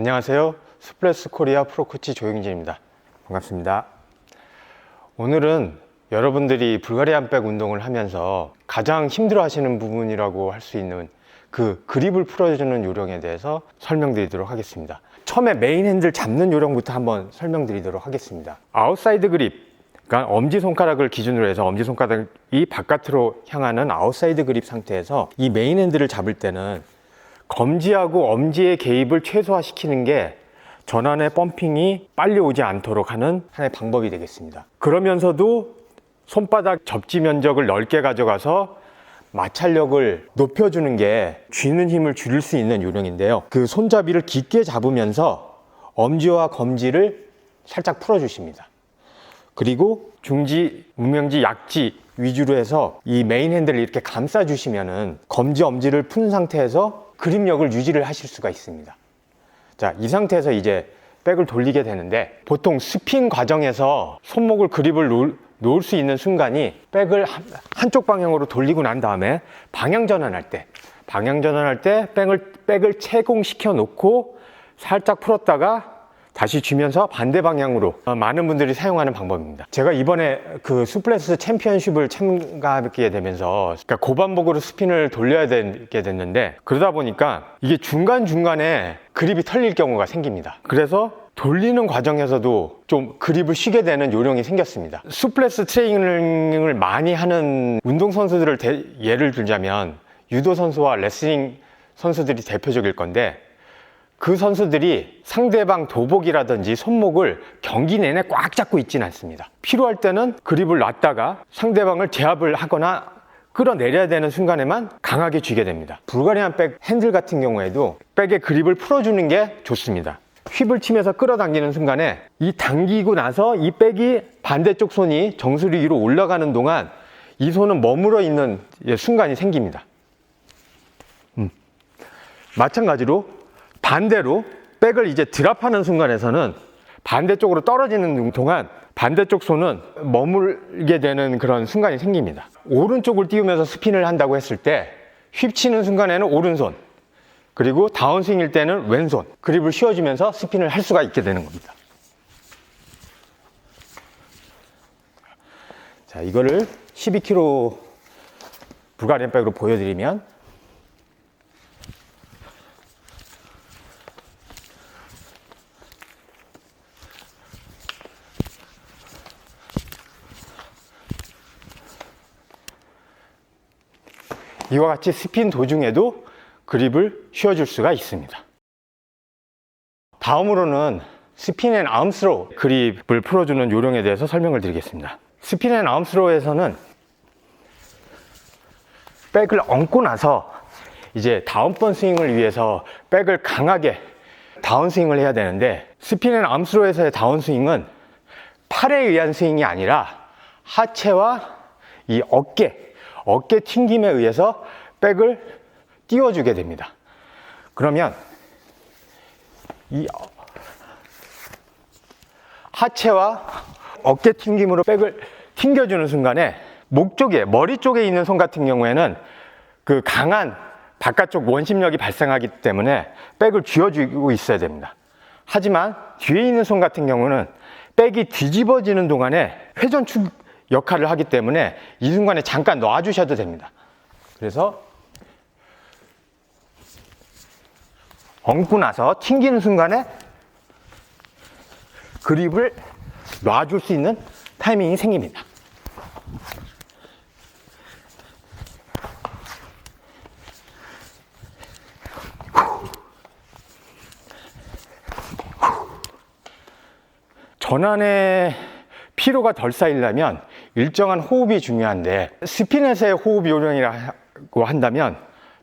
안녕하세요. 스플래스 코리아 프로코치 조영진입니다. 반갑습니다. 오늘은 여러분들이 불가리안 백 운동을 하면서 가장 힘들어 하시는 부분이라고 할 수 있는 그 그립을 풀어주는 요령에 대해서 설명드리도록 하겠습니다. 처음에 메인 핸들 잡는 요령부터 한번 설명드리도록 하겠습니다. 아웃사이드 그립, 그러니까 엄지손가락을 기준으로 해서 엄지손가락이 바깥으로 향하는 아웃사이드 그립 상태에서 이 메인 핸들을 잡을 때는 검지하고 엄지의 개입을 최소화시키는 게 전환의 펌핑이 빨리 오지 않도록 하는 하나의 방법이 되겠습니다. 그러면서도 손바닥 접지 면적을 넓게 가져가서 마찰력을 높여주는 게 쥐는 힘을 줄일 수 있는 요령인데요. 그 손잡이를 깊게 잡으면서 엄지와 검지를 살짝 풀어주십니다. 그리고 중지, 무명지, 약지 위주로 해서 이 메인 핸들을 이렇게 감싸주시면은 검지, 엄지를 푼 상태에서 그립력을 유지를 하실 수가 있습니다. 자, 이 상태에서 이제 백을 돌리게 되는데 보통 스핀 과정에서 손목을 그립을 놓을, 놓을 수 있는 순간이 백을 한, 한쪽 방향으로 돌리고 난 다음에 방향 전환할 때 방향 전환할 때 백을, 백을 채공시켜 놓고 살짝 풀었다가 다시 쥐면서 반대 방향으로 어, 많은 분들이 사용하는 방법입니다. 제가 이번에 그 수플래스 챔피언십을 참가하게 되면서 그러니까 고반복으로 스핀을 돌려야 되게 됐는데 그러다 보니까 이게 중간중간에 그립이 털릴 경우가 생깁니다. 그래서 돌리는 과정에서도 좀 그립을 쉬게 되는 요령이 생겼습니다. 수플래스 트레이닝을 많이 하는 운동선수들을 대- 예를 들자면 유도 선수와 레슬링 선수들이 대표적일 건데 그 선수들이 상대방 도복이라든지 손목을 경기 내내 꽉 잡고 있지는 않습니다. 필요할 때는 그립을 놨다가 상대방을 제압을 하거나 끌어내려야 되는 순간에만 강하게 쥐게 됩니다. 불가리안 백 핸들 같은 경우에도 백의 그립을 풀어주는 게 좋습니다. 휩을 치면서 끌어당기는 순간에 이 당기고 나서 이 백이 반대쪽 손이 정수리 위로 올라가는 동안 이 손은 머물러 있는 순간이 생깁니다. 마찬가지로 반대로 백을 이제 드랍하는 순간에서는 반대쪽으로 떨어지는 동안 반대쪽 손은 머물게 되는 그런 순간이 생깁니다. 오른쪽을 띄우면서 스핀을 한다고 했을 때 휩치는 순간에는 오른손 그리고 다운스윙일 때는 왼손 그립을 씌워주면서 스핀을 할 수가 있게 되는 겁니다. 자, 이거를 12kg 불가리안 백으로 보여드리면 이와 같이 스핀 도중에도 그립을 쉬어줄 수가 있습니다. 다음으로는 스핀 앤 아음스로 그립을 풀어주는 요령에 대해서 설명을 드리겠습니다. 스핀 앤 아음스로에서는 백을 얹고 나서 이제 다음번 스윙을 위해서 백을 강하게 다운스윙을 해야 되는데 스핀 앤 암스로에서의 다운스윙은 팔에 의한 스윙이 아니라 하체와 이 어깨, 어깨 튕김에 의해서 백을 띄워주게 됩니다. 그러면 이 하체와 어깨 튕김으로 백을 튕겨주는 순간에 목 쪽에, 머리 쪽에 있는 손 같은 경우에는 그 강한 바깥쪽 원심력이 발생하기 때문에 백을 쥐어주고 있어야 됩니다. 하지만 뒤에 있는 손 같은 경우는 백이 뒤집어지는 동안에 회전축 역할을 하기 때문에 이 순간에 잠깐 놔주셔도 됩니다. 그래서 얹고 나서 튕기는 순간에 그립을 놔줄 수 있는 타이밍이 생깁니다. 전환의 피로가 덜 쌓이려면 일정한 호흡이 중요한데 스피넷의 호흡 요령이라고 한다면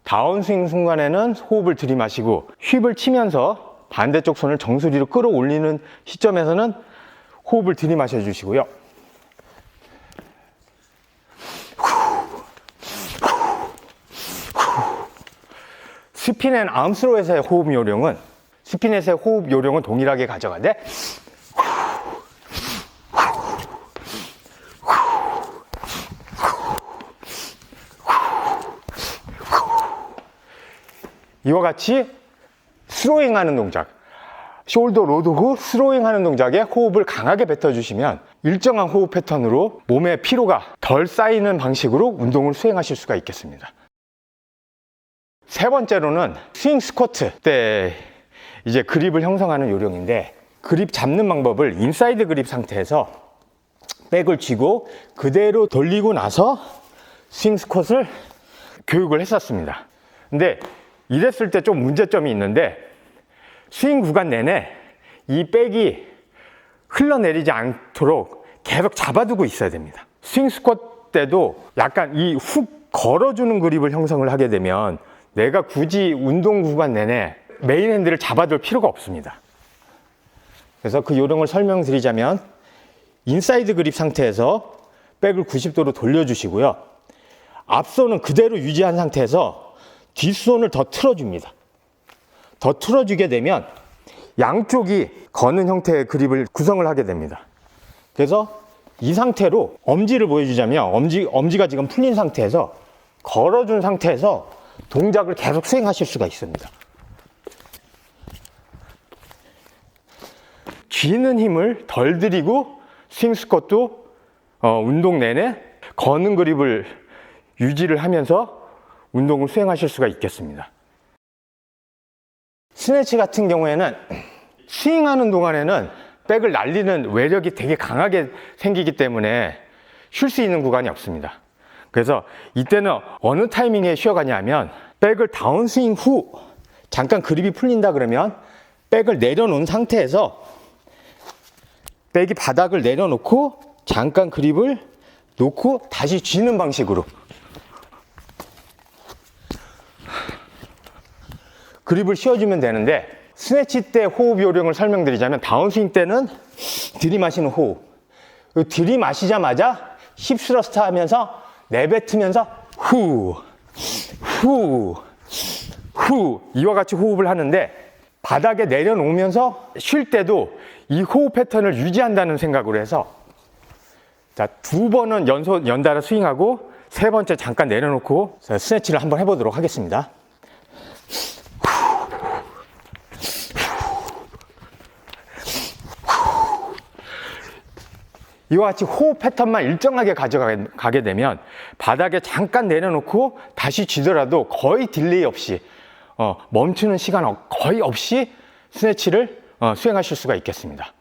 다운스윙 순간에는 호흡을 들이마시고 힙을 치면서 반대쪽 손을 정수리로 끌어올리는 시점에서는 호흡을 들이마셔 주시고요. 스피넷 암스로에서의 호흡 요령은 스피넷의 호흡 요령은 동일하게 가져가되 이와 같이 스로잉 하는 동작 숄더 로드 후 스로잉 하는 동작에 호흡을 강하게 뱉어주시면 일정한 호흡 패턴으로 몸의 피로가 덜 쌓이는 방식으로 운동을 수행하실 수가 있겠습니다. 세 번째로는 스윙 스쿼트 때 이제 그립을 형성하는 요령인데 그립 잡는 방법을 인사이드 그립 상태에서 백을 쥐고 그대로 돌리고 나서 스윙 스쿼트를 교육을 했었습니다. 근데 이랬을 때 좀 문제점이 있는데 스윙 구간 내내 이 백이 흘러내리지 않도록 계속 잡아두고 있어야 됩니다. 스윙 스쿼트 때도 약간 이 훅 걸어주는 그립을 형성을 하게 되면 내가 굳이 운동 구간 내내 메인 핸들을 잡아둘 필요가 없습니다. 그래서 그 요령을 설명드리자면 인사이드 그립 상태에서 백을 90도로 돌려주시고요. 앞손은 그대로 유지한 상태에서 뒷손을 더 틀어줍니다. 더 틀어주게 되면 양쪽이 거는 형태의 그립을 구성을 하게 됩니다. 그래서 이 상태로 엄지를 보여주자면 엄지, 엄지가 지금 풀린 상태에서 걸어준 상태에서 동작을 계속 수행하실 수가 있습니다. 쥐는 힘을 덜 들이고 스윙 스쿼트도 어, 운동 내내 거는 그립을 유지를 하면서 운동을 수행하실 수가 있겠습니다. 스네치 같은 경우에는 스윙하는 동안에는 백을 날리는 외력이 되게 강하게 생기기 때문에 쉴 수 있는 구간이 없습니다. 그래서 이때는 어느 타이밍에 쉬어가냐면 백을 다운스윙 후 잠깐 그립이 풀린다 그러면 백을 내려놓은 상태에서 백이 바닥을 내려놓고 잠깐 그립을 놓고 다시 쥐는 방식으로 그립을 씌워주면 되는데 스네치 때 호흡 요령을 설명드리자면 다운스윙 때는 들이마시는 호흡 그 들이마시자마자 힙스러스트 하면서 내뱉으면서 후, 후, 후 이와 같이 호흡을 하는데 바닥에 내려놓으면서 쉴 때도 이 호흡 패턴을 유지한다는 생각으로 해서 자, 두 번은 연속, 연달아 스윙하고 세 번째 잠깐 내려놓고 자, 스네치를 한번 해보도록 하겠습니다. 이와 같이 호흡 패턴만 일정하게 가져가게 되면 바닥에 잠깐 내려놓고 다시 쥐더라도 거의 딜레이 없이 어, 멈추는 시간 거의 없이 스네치를 어, 수행하실 수가 있겠습니다.